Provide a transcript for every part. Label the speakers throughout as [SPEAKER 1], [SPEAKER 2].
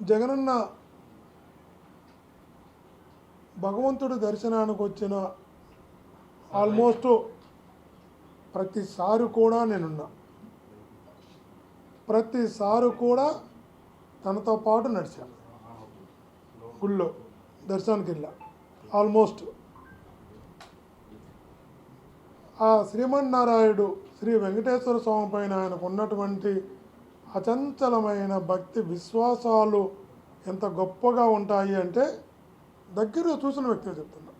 [SPEAKER 1] జగనన్న భగవంతుడి దర్శనానికి వచ్చిన ఆల్మోస్ట్ ప్రతిసారి కూడా నేనున్నా. ప్రతిసారి కూడా తనతో పాటు నడిచాను గుళ్ళో దర్శనానికి వెళ్ళా. ఆల్మోస్ట్ ఆ శ్రీమన్నారాయుడు శ్రీ వెంకటేశ్వర స్వామి పైన ఆయనకు ఉన్నటువంటి అచంచలమైన భక్తి విశ్వాసాలు ఎంత గొప్పగా ఉంటాయి అంటే దగ్గర చూసిన వ్యక్తిగా చెప్తున్నా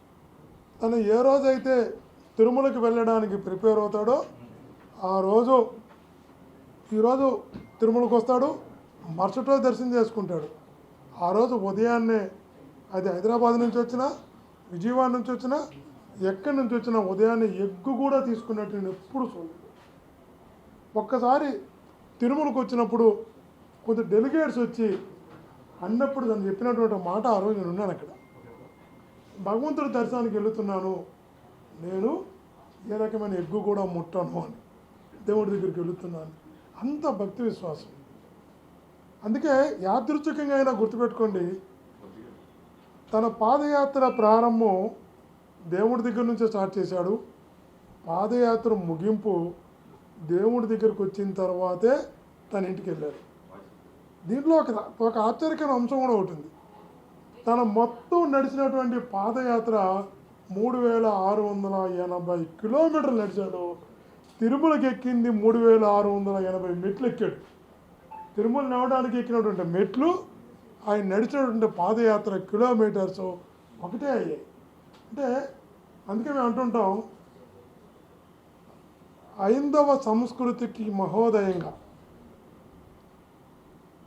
[SPEAKER 1] తను ఏ రోజైతే తిరుమలకి వెళ్ళడానికి ప్రిపేర్ అవుతాడో ఆ రోజు ఈరోజు తిరుమలకు వస్తాడు మరుసటి రోజు దర్శనం చేసుకుంటాడు. ఆ రోజు ఉదయాన్నే అది హైదరాబాద్ నుంచి వచ్చినా విజయవాడ నుంచి వచ్చినా ఎక్కడి నుంచి వచ్చినా ఉదయాన్నే ఎగ్గు కూడా తీసుకున్నట్టు నేను ఎప్పుడు చూడలేదు. ఒక్కసారి తిరుమలకు వచ్చినప్పుడు కొంత డెలిగేట్స్ వచ్చి అన్నప్పుడు తను చెప్పినటువంటి మాట ఆ రోజు నేను ఉన్నాను అక్కడ. భగవంతుడి దర్శనానికి వెళుతున్నాను. నేను ఏ రకమైన ఎగ్గు కూడా ముట్టను అని దేవుడి దగ్గరికి వెళుతున్నాను. అంత భక్తి విశ్వాసం. అందుకే యాదృచ్ఛికంగా అయినా గుర్తుపెట్టుకోండి తన పాదయాత్ర ప్రారంభం దేవుడి దగ్గర నుంచే స్టార్ట్ చేశాడు. పాదయాత్ర ముగింపు దేవుడి దగ్గరికి వచ్చిన తర్వాతే తన ఇంటికి వెళ్ళాడు. దీంట్లో ఒక ఒక ఆశ్చర్యకరమైన అంశం కూడా ఒకటి ఉంది. తన మొత్తం నడిచినటువంటి పాదయాత్ర మూడు వేల ఆరు వందల ఎనభై కిలోమీటర్లు నడిచాడు. తిరుమలకి ఎక్కింది మూడు వేల ఆరు వందల ఎనభై మెట్లు ఎక్కాడు. తిరుమల నడవడానికి ఎక్కినటువంటి మెట్లు ఆయన నడిచినటువంటి పాదయాత్ర కిలోమీటర్స్ ఒకటే అయ్యాయి. అంటే అందుకే మేము అంటుంటాం ఐందవ సంస్కృతికి మహోదయంగా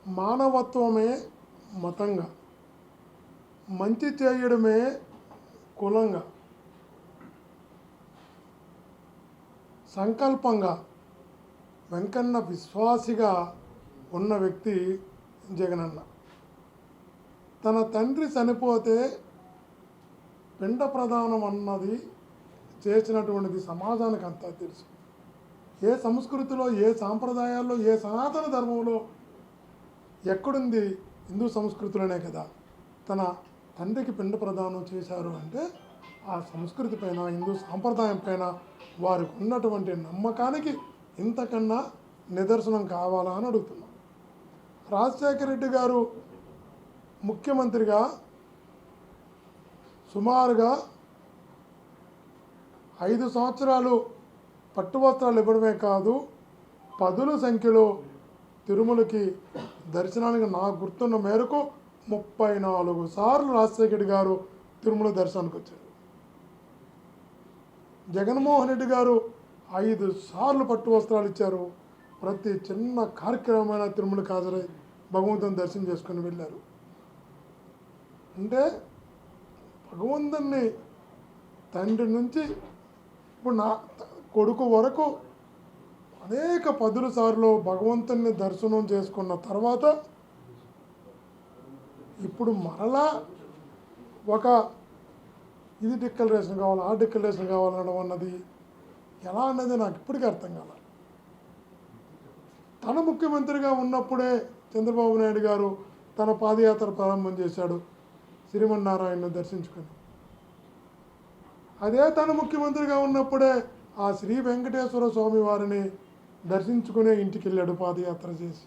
[SPEAKER 1] మానవత్వమే మతంగా మంచి చేయడమే కులంగా సంకల్పంగా వెంకన్న విశ్వాసిగా ఉన్న వ్యక్తి జగనన్న. తన తండ్రి చనిపోతే పిండ ప్రధానం అన్నది చేసినటువంటిది సమాజానికి అంతా తెలుసు. ఏ సంస్కృతిలో ఏ సాంప్రదాయాల్లో ఏ సనాతన ధర్మంలో ఎక్కడుంది హిందూ సంస్కృతిలోనే కదా. తన తండ్రికి పిండ ప్రదానం చేశారు అంటే ఆ సంస్కృతి పైన హిందూ సాంప్రదాయం పైన వారికి ఉన్నటువంటి నమ్మకానికి ఇంతకన్నా నిదర్శనం కావాలా అని అడుగుతున్నాం. రాజశేఖర రెడ్డి గారు ముఖ్యమంత్రిగా సుమారుగా ఐదు సంవత్సరాలు పట్టు వస్త్రాలు ఇవ్వడమే కాదు పదుల సంఖ్యలో తిరుమలకి దర్శనానికి నాకు గుర్తున్న మేరకు ముప్పై నాలుగు సార్లు రాజశేఖర్ గారు తిరుమల దర్శనానికి వచ్చారు. జగన్మోహన్ రెడ్డి గారు ఐదు సార్లు పట్టు వస్త్రాలు ఇచ్చారు. ప్రతి చిన్న కార్యక్రమమైన తిరుమలకి హాజరై భగవంతుని దర్శనం చేసుకుని వెళ్ళారు. అంటే భగవంతుని తండ్రి నుంచి ఇప్పుడు నా కొడుకు వరకు అనేక పదుల సార్లు భగవంతుని దర్శనం చేసుకున్న తర్వాత ఇప్పుడు మరలా ఒక ఇది డిక్లరేషన్ కావాలి ఆ డిక్లరేషన్ కావాలనడం అన్నది ఎలా అన్నది నాకు ఇప్పటికీ అర్థం కాల. తన ముఖ్యమంత్రిగా ఉన్నప్పుడే చంద్రబాబు నాయుడు గారు తన పాదయాత్ర ప్రారంభం చేశాడు శ్రీమన్నారాయణను దర్శించుకొని. అదే తన ముఖ్యమంత్రిగా ఉన్నప్పుడే ఆ శ్రీ వెంకటేశ్వర స్వామి వారిని దర్శించుకునే ఇంటికి వెళ్ళాడు పాదయాత్ర చేసి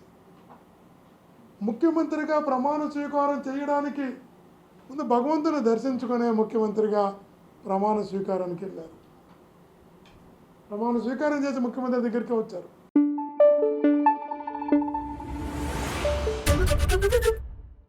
[SPEAKER 1] ముఖ్యమంత్రిగా ప్రమాణ స్వీకారం చేయడానికి ముందు భగవంతుని దర్శించుకునే ముఖ్యమంత్రిగా ప్రమాణ స్వీకారానికి వెళ్ళారు. ప్రమాణ స్వీకారం చేసి ముఖ్యమంత్రి దగ్గరికి వచ్చారు.